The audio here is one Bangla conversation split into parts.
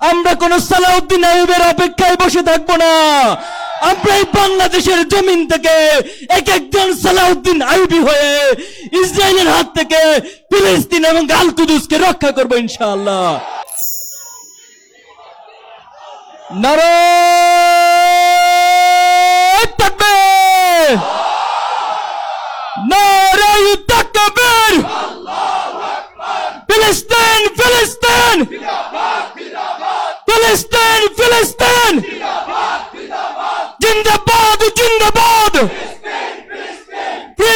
আমরা কোন সালাউদ্দিন আইবের অপেক্ষায় বসে থাকব না। আমরা এই বাংলাদেশের জমিন থেকে এক একজন সালাউদ্দিন আইবি হয়ে ইসরায়েলের হাত থেকে ফিলিস্তিন এবং আল কুদুসকে রক্ষা করব ইনশাআল্লাহ। নারায় তাকবীর নারায় তাকবীর ফিলিস্তিন ফিলিস্তিন ফিলিস্তিন ফিলিস্তিন জিন্দাবাদ জিন্দাবাদ free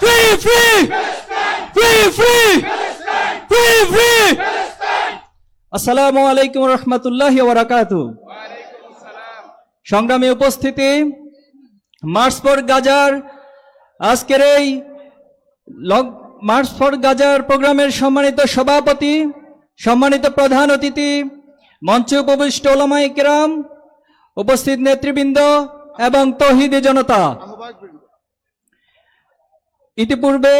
free free free free free free free আসসালামু আলাইকুম রহমতুল্লাহ ওবরাকাতু সংগ্রামী উপস্থিতি মার্চ ফর গাজার আজকের এই মার্চ ফর গাজার প্রোগ্রামের সম্মানিত সভাপতি, সম্মানিত প্রধান অতিথি, মঞ্চে উপবিষ্ট ওলামাই কেরাম, উপস্থিত নেতৃবৃন্দ এবং তহিদি জনতা। ইতিপূর্বে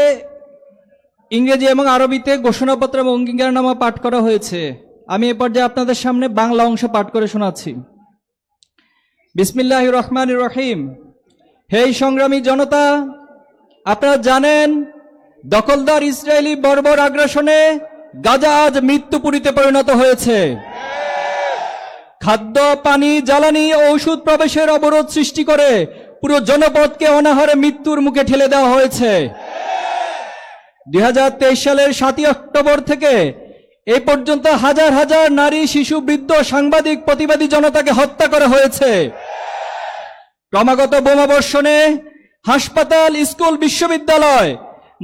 ইংরেজি এবং আরবিতে ঘোষণাপত্র এবং অঙ্গীকারনামা পাঠ করা হয়েছে। আমি এ পর্যায়ে আপনাদের সামনে বাংলা অংশ পাঠ করে শোনাচ্ছি। বিসমিল্লাহ রহমান রহিম। হেই সংগ্রামী জনতা, আপনারা জানেন, দখলদার ইসরায়েলি বর্বর আগ্রাসনে গাজা আজ মৃত্যুপুরীতে পরিণত হয়েছে। খাদ্য, পানি, জ্বালানি ও ওষুধ প্রবেশের অবরোধ সৃষ্টি করে পুরো জনপদকে অনাহারে মৃত্যুর মুখে ঠেলে দেওয়া হয়েছে। দু হাজার তেইশ সালের সাতই অক্টোবর থেকে এ পর্যন্ত হাজার হাজার নারী, শিশু, বৃদ্ধ, সাংবাদিক, প্রতিবাদী জনতাকে হত্যা করা হয়েছে। ক্রমাগত বোমাবর্ষণে হাসপাতাল, স্কুল, বিশ্ববিদ্যালয়,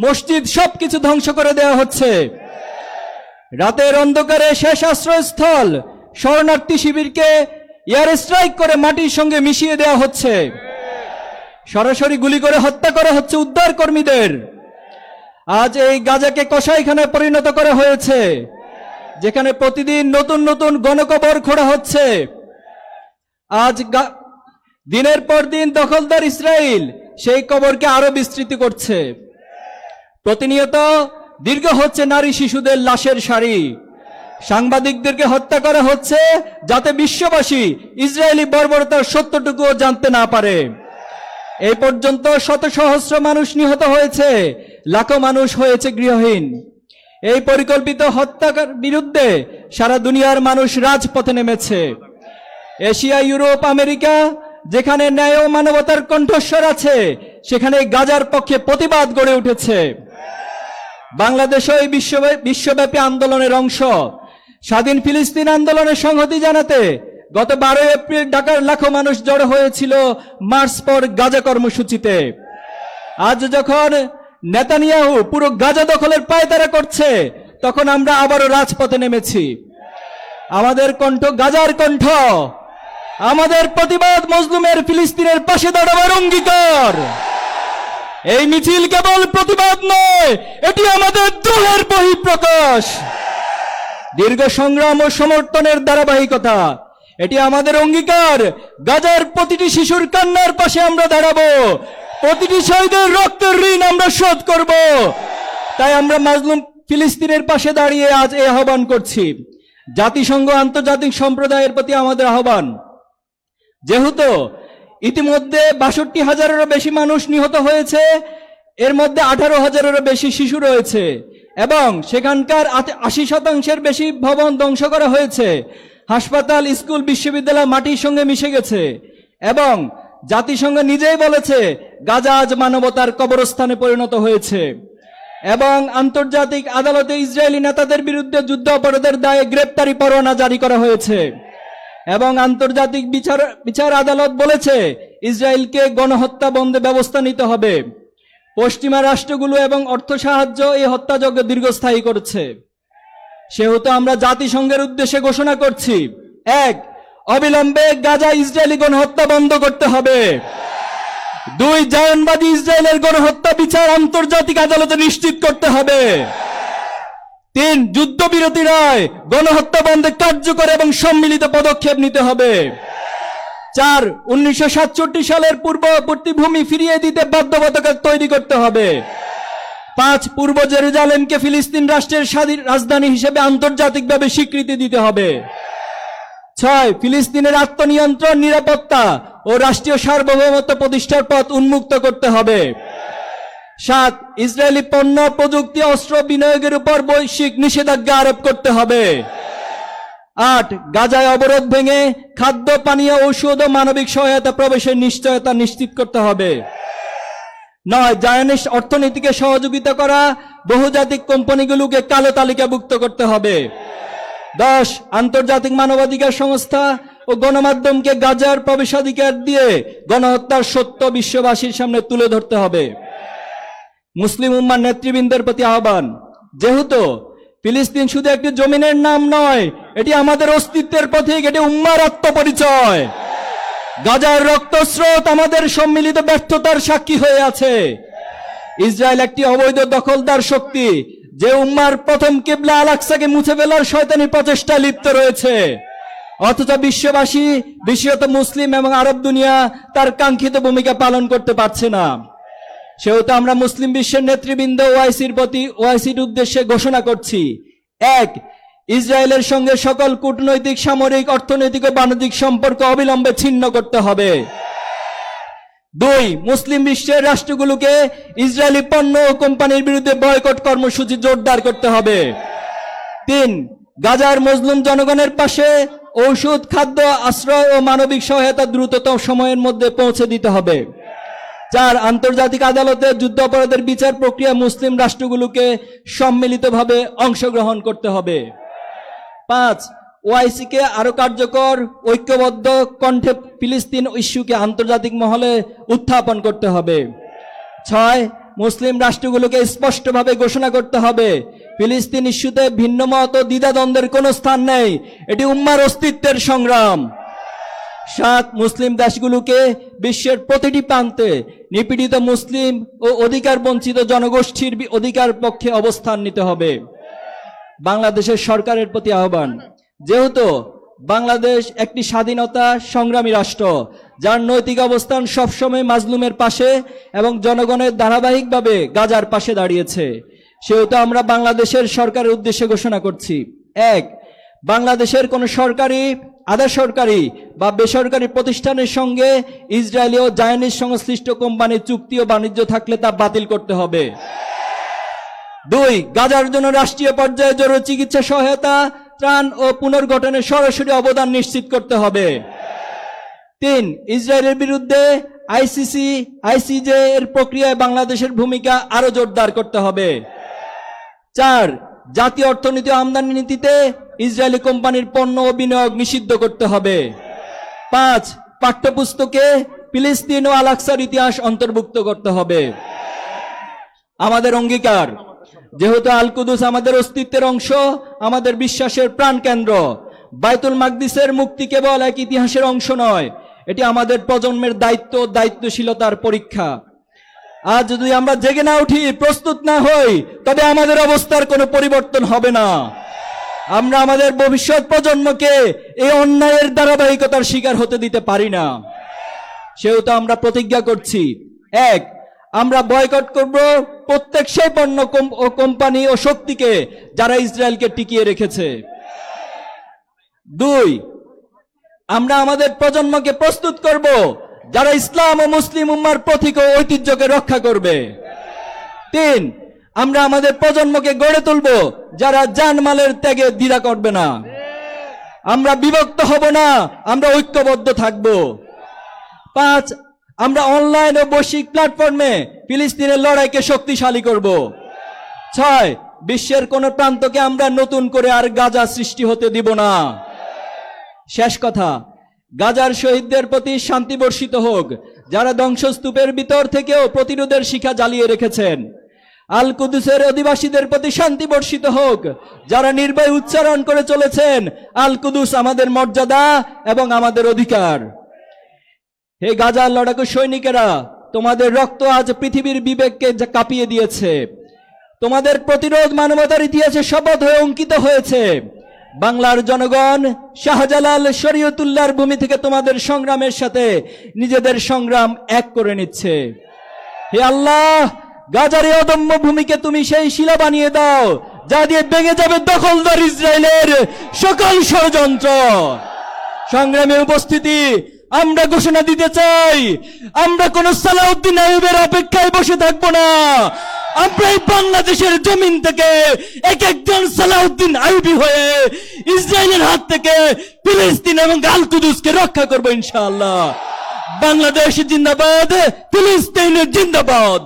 মসজিদ সবকিছু ধ্বংস করে দেওয়া হচ্ছে। রাতের অন্ধকারে শেষ আশ্রয়স্থল, শরণার্থী শিবিরকে এয়ার স্ট্রাইক করে মাটির সঙ্গে মিশিয়ে দেওয়া হচ্ছে। সরাসরি গুলি করে হত্যা করা হচ্ছে উদ্ধার কর্মীদের। আজ এই গাজাকে কসাইখানায় পরিণত করা হয়েছে, যেখানে প্রতিদিন নতুন নতুন গণকবর খোঁড়া হচ্ছে। আজ দিনের পর দিন দখলদার ইসরায়েল সেই কবরকে আরও বিস্তৃত করছে। প্রতিনিয়ত দীর্ঘ হচ্ছে নারী শিশুদের লাশের সারি। সাংবাদিকদেরকে হত্যা করা হচ্ছে যাতে বিশ্ববাসী ইসরায়েলি বর্বরতার সত্যটুকুও জানতে না পারে। এই পর্যন্ত শত সহস্র মানুষ নিহত হয়েছে, লাখো মানুষ হয়েছে গৃহহীন। এই পরিকল্পিত হত্যার বিরুদ্ধে সারা দুনিয়ার মানুষ রাজপথে নেমেছে। এশিয়া, ইউরোপ, আমেরিকা, যেখানে ন্যায় মানবতার কণ্ঠস্বর আছে সেখানে গাজার পক্ষে প্রতিবাদ গড়ে উঠেছে। বাংলাদেশও এই বিশ্বব্যা- বিশ্বব্যাপী আন্দোলনের অংশ, স্বাধীন ফিলিস্তিন আন্দোলনের সংহতি জানাতে গত বারোই এপ্রিল ঢাকার লাখো মানুষ জড়ো হয়েছিল মার্চ পর গাজা কর্মসূচিতে। আজ যখন নেতানিয়াহু পুরো গাজা দখলের পায়তারা করছে, তখন আমরা আবারও রাজপথে নেমেছি। আমাদের কণ্ঠ গাজার কণ্ঠ। আমাদের প্রতিবাদ মজলুমের ফিলিস্তিনের পাশে দাঁড়াবার অঙ্গীকার। এই মিছিল কেবল প্রতিবাদ নয়, এটি আমাদের দ্রোহের বহিঃপ্রকাশ। দীর্ঘ সংগ্রাম ও সমর্থনের ধারাবাহিকতা এটি আমাদের অঙ্গীকার। গাজার প্রতিটি শিশুর কান্নার পাশে আমরা দাঁড়াবো। প্রতিটি শহীদের রক্তের ঋণ আমরা শোধ করব। তাই আমরা মাজলুম ফিলিস্তিনের পাশে দাঁড়িয়ে আজ এই আহ্বান করছি। জাতিসংঘ আন্তর্জাতিক সম্প্রদায়ের প্রতি আমাদের আহ্বান। যেহেতু ইতিমধ্যে বাষট্টি হাজারেরও বেশি মানুষ নিহত হয়েছে, এর মধ্যে আঠারো হাজারেরও বেশি শিশু রয়েছে এবং সেখানকার আশি শতাংশের বেশি ভবন ধ্বংস করা হয়েছে। হাসপাতাল, স্কুল, বিশ্ববিদ্যালয় মাটির সঙ্গে মিশে গেছে। এবং জাতিসংঘ নিজেই বলেছে, গাজা আজ মানবতার কবরস্থানে পরিণত হয়েছে। এবং আন্তর্জাতিক আদালতে ইসরায়েলি নেতাদের বিরুদ্ধে যুদ্ধ অপরাধের দায়ে গ্রেপ্তারি পরোয়ানা জারি করা হয়েছে। এবং আন্তর্জাতিক বিচার বিচার আদালত বলেছে, ইসরায়েলকে গণহত্যা বন্ধে ব্যবস্থা নিতে হবে। পশ্চিমা রাষ্ট্রগুলো এবং অর্থ সাহায্য এই হত্যাযজ্ঞ দীর্ঘস্থায়ী করছে। সেহেতু আমরা জাতিসংঘের উদ্দেশ্যে ঘোষণা করছি। এক, অবিলম্বে গাজা ইসরায়েলি গণহত্যা বন্ধ করতে হবে। দুই, জায়নবাদী ইসরায়েলের গণহত্যা বিচার আন্তর্জাতিক আদালতে নিশ্চিত করতে হবে। তিন, যুদ্ধবিরতি রায় গণহত্যা বন্ধে কার্যকর এবং সম্মিলিত পদক্ষেপ নিতে হবে। চার, উনিশশো সালের পূর্ববর্তী ভূমি ফিরিয়ে দিতে বাধ্যবাধকতা তৈরি করতে হবে। পাঁচ পূর্ব জেরুজালেমকে ফিলিস্তিন রাষ্ট্রের রাজধানী হিসেবে আন্তর্জাতিকভাবে স্বীকৃতি দিতে হবে। ছয়, ফিলিস্তিনের আত্মনিয়ন্ত্রণ, নিরাপত্তা ও রাষ্ট্রীয় সার্বভৌমত্ব প্রতিষ্ঠার পথ উন্মুক্ত করতে হবে। সাত, ইসরায়েলি পণ্য, প্রযুক্তি, অস্ত্র বিনিয়োগের উপর বৈশ্বিক নিষেধাজ্ঞা আরোপ করতে হবে। আট, গাজায় অবরোধ ভেঙে খাদ্য, পানীয়, ঔষধ ও মানবিক সহায়তা প্রবেশের নিশ্চয়তা নিশ্চিত করতে হবে। নয় জায়নিস অর্থনীতিকে সহযোগিতা করা বহুজাতিক কোম্পানিগুলোকে কালো তালিকাভুক্ত করতে হবে। দশ, আন্তর্জাতিক মানবাধিকার সংস্থা ও গণমাধ্যমকে গাজার প্রবেশাধিকার দিয়ে গণহত্যার সত্য বিশ্ববাসীর সামনে তুলে ধরতে হবে। মুসলিম উম্মার নেতৃবৃন্দের প্রতি আহ্বান, যেহেতু ফিলিস্তিন শুধু একটি জমিনের নাম নয়, এটি আমাদের অস্তিত্বের প্রতীক, এটি উম্মার আত্মপরিচয়। গাজার রক্তস্রোত আমাদের সম্মিলিত ব্যর্থতার সাক্ষী হয়ে আছে। ইসরায়েল একটি অবৈধ দখলদার শক্তি, যে উম্মার প্রথম কেবলা আলাক্সাকে মুছে ফেলার শয়তানি প্রচেষ্টা লিপ্ত রয়েছে। অথচ বিশ্ববাসী বিশেষত মুসলিম এবং আরব দুনিয়া তার কাঙ্ক্ষিত ভূমিকা পালন করতে পারছে না। সেহেতু আমরা মুসলিম বিশ্বের নেতৃবৃন্দ ওআইসির প্রতি ওআইসির উদ্দেশ্যে ঘোষণা করছি, এক ইসরায়েলের সঙ্গে সকল কূটনৈতিক, সামরিক, অর্থনৈতিক ও বাণিজ্যিক সম্পর্ক অবিলম্বে ছিন্ন করতে হবে। দুই, মুসলিম বিশ্বের রাষ্ট্রগুলোকে ইসরায়েলি পণ্য ও কোম্পানির বিরুদ্ধে বয়কট কর্মসূচি জোরদার করতে হবে। তিন, গাজার মজলুম জনগণের পাশে ঔষধ, খাদ্য, আশ্রয় ও মানবিক সহায়তা দ্রুততম সময়ের মধ্যে পৌঁছে দিতে হবে। চার, আন্তর্জাতিক আদালতে যুদ্ধাপরাধের বিচার প্রক্রিয়া মুসলিম রাষ্ট্রগুলোকে সম্মিলিতভাবে অংশগ্রহণ করতে হবে। পাঁচ, ওআইসিকে আরও কার্যকর, ঐক্যবদ্ধ কণ্ঠে ফিলিস্তিন ইস্যুকে আন্তর্জাতিক মহলে উত্থাপন করতে হবে। ছয়, মুসলিম রাষ্ট্রগুলোকে স্পষ্টভাবে ঘোষণা করতে হবে। ফিলিস্তিন ইস্যুতে ভিন্নমত ও দ্বিধাদ্বন্দ্বের কোনো স্থান নেই। এটি উম্মার অস্তিত্বের সংগ্রাম। সাত, মুসলিম দেশগুলোকে বিশ্বের প্রতিটি প্রান্তে নিপীড়িত মুসলিম ও অধিকার বঞ্চিত জনগোষ্ঠীর অধিকার পক্ষে অবস্থান নিতে হবে। বাংলাদেশের সরকারের প্রতি আহ্বান। যেহেতু বাংলাদেশ একটি স্বাধীনতা সংগ্রামী রাষ্ট্র, যার নৈতিক অবস্থান সবসময় মাজলুমের পাশে এবং জনগণের ধারাবাহিকভাবে গাজার পাশে দাঁড়িয়েছে, সেহেতু আমরা বাংলাদেশের সরকারের উদ্দেশ্যে ঘোষণা করছি। এক, বাংলাদেশের কোন সরকারি, আধা সরকারি বা বেসরকারি প্রতিষ্ঠানের সঙ্গে ইসরায়েলি ও জায়নিজ সংশ্লিষ্ট কোম্পানির চুক্তি ও বাণিজ্য থাকলে তা বাতিল করতে হবে। দুই, গাজার জন্য রাষ্ট্রীয় পর্যায়ে জরুরি চিকিৎসা সহায়তা, ত্রাণ ও পুনর্গঠনের সরাসরি অবদান নিশ্চিত করতে হবে। তিন, ইসরায়েলের বিরুদ্ধে আইসিসি, আইসিজে এর প্রক্রিয়ায় বাংলাদেশের ভূমিকা আরও জোরদার করতে হবে। চার, জাতীয় অর্থনীতি আমদানি নীতিতে ইসরায়েলি কোম্পানির পণ্য ও বিনিয়োগ নিষিদ্ধ করতে হবে। পাঁচ, পাঠ্যপুস্তকে ফিলিস্তিন ও আলাক্সার ইতিহাস অন্তর্ভুক্ত করতে হবে। আমাদের অঙ্গীকার যেহেতু আল কুদুস আমাদের অস্তিত্বের অংশ, আমাদের বিশ্বাসের প্রাণ কেন্দ্র। বাইতুল মাকদিসের মুক্তি কেবল এক ইতিহাসের অংশ নয়, এটি আমাদের প্রজন্মের দায়িত্ব দায়িত্বশীলতার পরীক্ষা। আজ যদি আমরা জেগে না উঠি, প্রস্তুত না হই, তবে আমাদের অবস্থার কোনো পরিবর্তন হবে না। আমরা আমাদের ভবিষ্যৎ প্রজন্মকে এই অন্যায়ের ধারাবাহিকতার শিকার হতে দিতে পারি না। সেহেতু আমরা প্রতিজ্ঞা করছি, এক আমরা বয়কট করব প্রত্যেক সেই পণ্য কোম্পানি ও শক্তিকে যারা ইসরায়েলকে টিকিয়ে রেখেছে। দুই, আমরা আমাদের প্রজন্মকে প্রস্তুত করব যারা ইসলাম ও মুসলিম উম্মার প্রতীক ও ঐতিহ্যকে রক্ষা করবে। তিন, আমরা আমাদের প্রজন্মকে গড়ে তুলব যারা জানমালের ত্যাগে দ্বিধা করবে না। আমরা বিভক্ত হব না, আমরা ঐক্যবদ্ধ থাকব। পাঁচ আমরা অনলাইন ও বৈশ্বিক প্ল্যাটফর্মে ফিলিস্তিনের লড়াইকে শক্তিশালী করব। ছয়, বিশ্বের কোন প্রান্তকে আমরা নতুন করে আর গাজা সৃষ্টি হতে দিব না। শেষ কথা, গাজার শহীদদের প্রতি শান্তি বর্ষিত হোক, যারা ধ্বংসস্তূপের ভিতর থেকেও প্রতিরোধের শিখা জ্বালিয়ে রেখেছেন। আল কুদুসের অধিবাসীদের প্রতি শান্তি বর্ষিত হোক, যারা নির্ভয় উচ্চারণ করে চলেছেন, আল কুদুস আমাদের মর্যাদা এবং আমাদের অধিকার। হে গাজার লড়াকু সৈনিকেরা, তোমাদের রক্ত আজ পৃথিবীর বিবেককে কাঁপিয়ে দিয়েছে। তোমাদের প্রতিরোধ মানবতার ইতিহাসে শপথ হয়ে অঙ্কিত হয়েছে। বাংলার জনগণ, শাহজালাল শরীয়তুল্লাহর ভূমি থেকে তোমাদের সংগ্রামের সাথে নিজেদের সংগ্রাম এক করে নিচ্ছে। হে আল্লাহ, গাজার অদম্য ভূমিকে তুমি সেই শিলা বানিয়ে দাও, যা দিয়ে ভেঙে যাবে দখলদার ইসরায়েলের সকল ষড়যন্ত্র। সংগ্রামে উপস্থিতি আমরা ঘোষণা দিতে চাই, আমরা কোন সালাউদ্দিন আইবের অপেক্ষায় বসে থাকব না। আমরা এই বাংলাদেশের জমিন থেকে এক একজন সালাউদ্দিন আইবি হয়ে ইসরায়েলের হাত থেকে ফিলিস্তিন এবং আল কুদুসকে রক্ষা করব ইনশাআল্লাহ। বাংলাদেশ জিন্দাবাদ, ফিলিস্তিন জিন্দাবাদ।